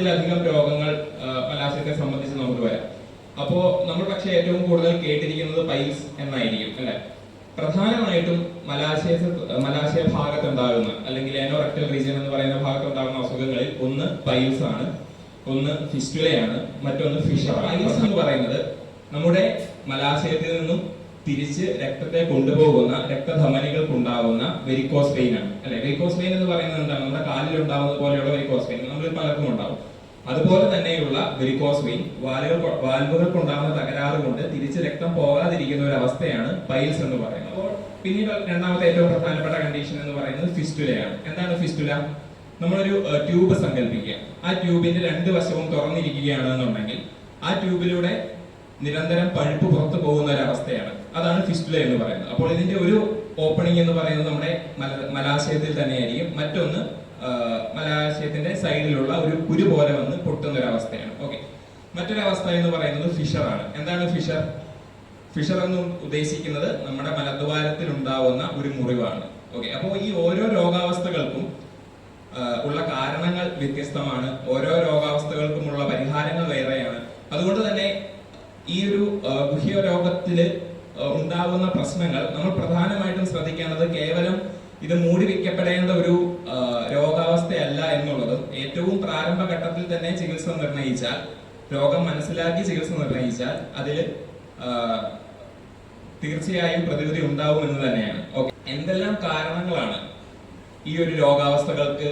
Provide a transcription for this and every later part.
പത്തിലധികം രോഗങ്ങൾ ആ, മലാശയത്തെ സംബന്ധിച്ച് നമുക്ക് വരാം അപ്പോ നമ്മൾ പക്ഷേ ഏറ്റവും കൂടുതൽ കേട്ടിരിക്കുന്നത് പൈൽസ് എന്നായിരിക്കും അല്ലെ? പ്രധാനമായിട്ടും മലാശയ മലാശയ ഭാഗത്ത് ഉണ്ടാകുന്ന അല്ലെങ്കിൽ എനോറക്ടൽ റീജിയൻ എന്ന് പറയുന്ന ഭാഗത്ത് ഉണ്ടാകുന്ന അസുഖങ്ങളിൽ ഒന്ന് പൈൽസ് ആണ് ഒന്ന് ഫിസ്റ്റുലയാണ് മറ്റൊന്ന് ഫിഷർ പൈൽസ് എന്ന് പറയുന്നത് നമ്മുടെ മലാശയത്തിൽ നിന്നും തിരിച്ച് രക്തത്തെ കൊണ്ടുപോകുന്ന രക്തധമനികൾക്ക് ഉണ്ടാകുന്ന വെരിക്കോസ് വെയിൻ ആണ് അല്ലെ? വെരിക്കോസ് വെയിൻ എന്ന് പറയുന്നത് എന്താണ്? നമ്മുടെ കാലിൽ ഉണ്ടാകുന്നത് പോലെയുള്ള വെരിക്കോസ് വെയിൻ നമ്മൾ പലർക്കും ഉണ്ടാവും. അതുപോലെ തന്നെയുള്ള വെരിക്കോസ് വെയിൻ വാലുകൾ വാൽവുകൾക്ക് ഉണ്ടാകുന്ന തകരാറ് കൊണ്ട് തിരിച്ച് രക്തം പോകാതിരിക്കുന്ന ഒരു അവസ്ഥയാണ് പൈൽസ് എന്ന് പറയുന്നത്. അപ്പോൾ പിന്നീട് രണ്ടാമത്തെ ഏറ്റവും പ്രധാനപ്പെട്ട കണ്ടീഷൻ എന്ന് പറയുന്നത് ഫിസ്റ്റുലയാണ് എന്താണ് ഫിസ്റ്റുല നമ്മളൊരു ട്യൂബ് സങ്കല്പിക്കുക ആ ട്യൂബിന്റെ രണ്ട് വശവും തുറന്നിരിക്കുകയാണ് തുറന്നിരിക്കുകയാണെന്നുണ്ടെങ്കിൽ ആ ട്യൂബിലൂടെ നിരന്തരം പഴുപ്പ് പുറത്തു പോകുന്ന ഒരു അവസ്ഥയാണ്. അതാണ് ഫിസ്റ്റുല എന്ന് പറയുന്നത്. അപ്പോൾ ഇതിന്റെ ഒരു ഓപ്പണിംഗ് എന്ന് പറയുന്നത് നമ്മുടെ മലാശയത്തിൽ തന്നെയായിരിക്കും. മറ്റൊന്ന് മലാശയത്തിന്റെ സൈഡിലുള്ള ഒരു കുരു പോലെ വന്ന് പൊട്ടുന്ന ഒരു അവസ്ഥയാണ് ഓക്കെ. മറ്റൊരവസ്ഥ എന്ന് പറയുന്നത് ഫിഷറാണ്. എന്താണ് ഫിഷർ? ഫിഷർ എന്ന് ഉദ്ദേശിക്കുന്നത് നമ്മുടെ മലദ്വാരത്തിൽ ഉണ്ടാവുന്ന ഒരു മുറിവാണ്. ഓക്കെ. അപ്പോൾ ഈ ഓരോ രോഗാവസ്ഥകൾക്കും ഉള്ള കാരണങ്ങൾ വ്യത്യസ്തമാണ്. ഓരോ രോഗാവസ്ഥകൾക്കുമുള്ള പരിഹാരങ്ങൾ വേറെയാണ്. അതുകൊണ്ട് തന്നെ ഈ ഒരു ഗുഹ്യ രോഗത്തിൽ ഉണ്ടാവുന്ന പ്രശ്നങ്ങൾ നമ്മൾ പ്രധാനമായിട്ടും ശ്രദ്ധിക്കേണ്ടത് കേവലം ഇത് മൂടി വയ്ക്കപ്പെടേണ്ട ഒരു ഏറ്റവും പ്രാരംഭഘട്ടത്തിൽ തന്നെ ചികിത്സ നിർണയിച്ചാൽ രോഗം മനസ്സിലാക്കി ചികിത്സ നിർണയിച്ചാൽ അതിൽ തീർച്ചയായും പ്രതിവിധി ഉണ്ടാവും എന്ന് തന്നെയാണ്. ഓക്കെ. എന്തെല്ലാം കാരണങ്ങളാണ് ഈ ഒരു രോഗാവസ്ഥകൾക്ക്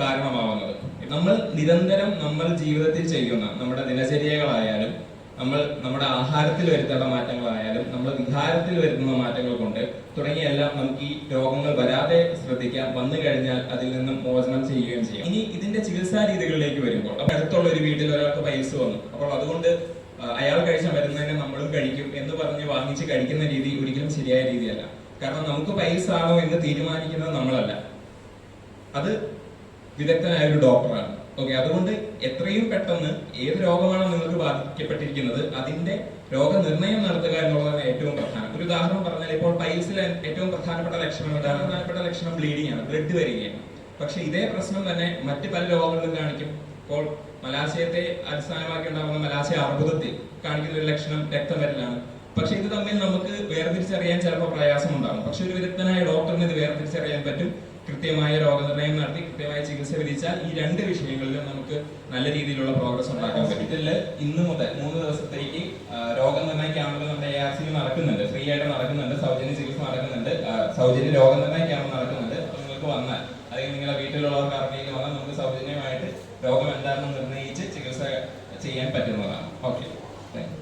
കാരണമാവുന്നത്? നമ്മൾ നിരന്തരം നമ്മൾ ജീവിതത്തിൽ ചെയ്യുന്ന നമ്മുടെ ദിനചര്യകളായാലും നമ്മൾ നമ്മുടെ ആഹാരത്തിൽ വരുത്തേണ്ട മാറ്റങ്ങളായാലും നമ്മൾ വിഹാരത്തിൽ വരുത്തുന്ന മാറ്റങ്ങൾ കൊണ്ട് തുടങ്ങിയെല്ലാം നമുക്ക് ഈ രോഗങ്ങൾ വരാതെ ശ്രദ്ധിക്കാം. വന്നു കഴിഞ്ഞാൽ അതിൽ നിന്നും മോചനം ചെയ്യുകയും ചെയ്യാം. ഇനി ഇതിന്റെ ചികിത്സാ രീതികളിലേക്ക് വരുമ്പോൾ അപ്പൊ അടുത്തുള്ള ഒരു വീട്ടിൽ ഒരാൾക്ക് പൈസ വന്നു. അപ്പോൾ അതുകൊണ്ട് അയാൾ കഴിച്ച മരുന്നതിനെ നമ്മളും കഴിക്കും എന്ന് പറഞ്ഞ് വാങ്ങിച്ച് കഴിക്കുന്ന രീതി ഒരിക്കലും ശരിയായ രീതിയല്ല. കാരണം നമുക്ക് പൈസ ആണോ എന്ന് തീരുമാനിക്കുന്നത് നമ്മളല്ല. അത് വിദഗ്ധനായ ഒരു ഡോക്ടറാണ്. ഓക്കെ അതുകൊണ്ട് എത്രയും പെട്ടെന്ന് ഏത് രോഗമാണ് നിങ്ങൾക്ക് ബാധിക്കപ്പെട്ടിരിക്കുന്നത് അതിന്റെ രോഗനിർണയം നടത്തുക എന്നുള്ളതാണ് ഏറ്റവും പ്രധാനം. ഒരു ഉദാഹരണം പറഞ്ഞാൽ ഇപ്പോൾ പൈൽസിൽ ഏറ്റവും പ്രധാനപ്പെട്ട ലക്ഷണം എന്താണ് പ്രധാനപ്പെട്ട ലക്ഷണം ബ്ലീഡിംഗ് ആണ് ബ്ലഡ് വരികയാണ്. പക്ഷെ ഇതേ പ്രശ്നം തന്നെ മറ്റ് പല രോഗങ്ങളിലും കാണിക്കും. ഇപ്പോൾ മലാശയത്തെ അടിസ്ഥാനമാക്കി ഉണ്ടാകുന്ന മലാശയ അർബുദത്തിൽ കാണിക്കുന്ന ഒരു ലക്ഷണം രക്തം വരലാണ്. പക്ഷെ ഇത് തമ്മിൽ നമുക്ക് വേർതിരിച്ചറിയാൻ ചിലപ്പോൾ പ്രയാസം ഉണ്ടാകും പക്ഷെ ഒരു വിദഗ്ധനായ ഡോക്ടറിന് ഇത് വേർതിരിച്ചറിയാൻ പറ്റും. കൃത്യമായ രോഗനിർണയം നടത്തി കൃത്യമായ ചികിത്സ വിധിച്ചാൽ ഈ രണ്ട് വിഷയങ്ങളിലും നമുക്ക് നല്ല രീതിയിലുള്ള പ്രോഗ്രസ് ഉണ്ടാക്കാൻ ഇതിൽ ഇന്ന് മുതൽ മൂന്ന് ദിവസത്തേക്ക് രോഗനിർണയ ക്യാമ്പുകൾ നമ്മുടെ എ ആർ സിയിൽ നടക്കുന്നുണ്ട്. ഫ്രീ ആയിട്ട് നടക്കുന്നുണ്ട്. സൗജന്യ ചികിത്സ നടക്കുന്നുണ്ട്. സൗജന്യ രോഗനിർണയ ക്യാമ്പ് നടക്കുന്നുണ്ട് അപ്പോൾ നിങ്ങൾക്ക് വന്നാൽ അല്ലെങ്കിൽ നിങ്ങളുടെ വീട്ടിലുള്ളവർക്ക് ആർക്കെങ്കിലും വന്നാൽ നമുക്ക് സൗജന്യമായിട്ട് രോഗം എന്താണെന്ന് നിർണയിച്ച്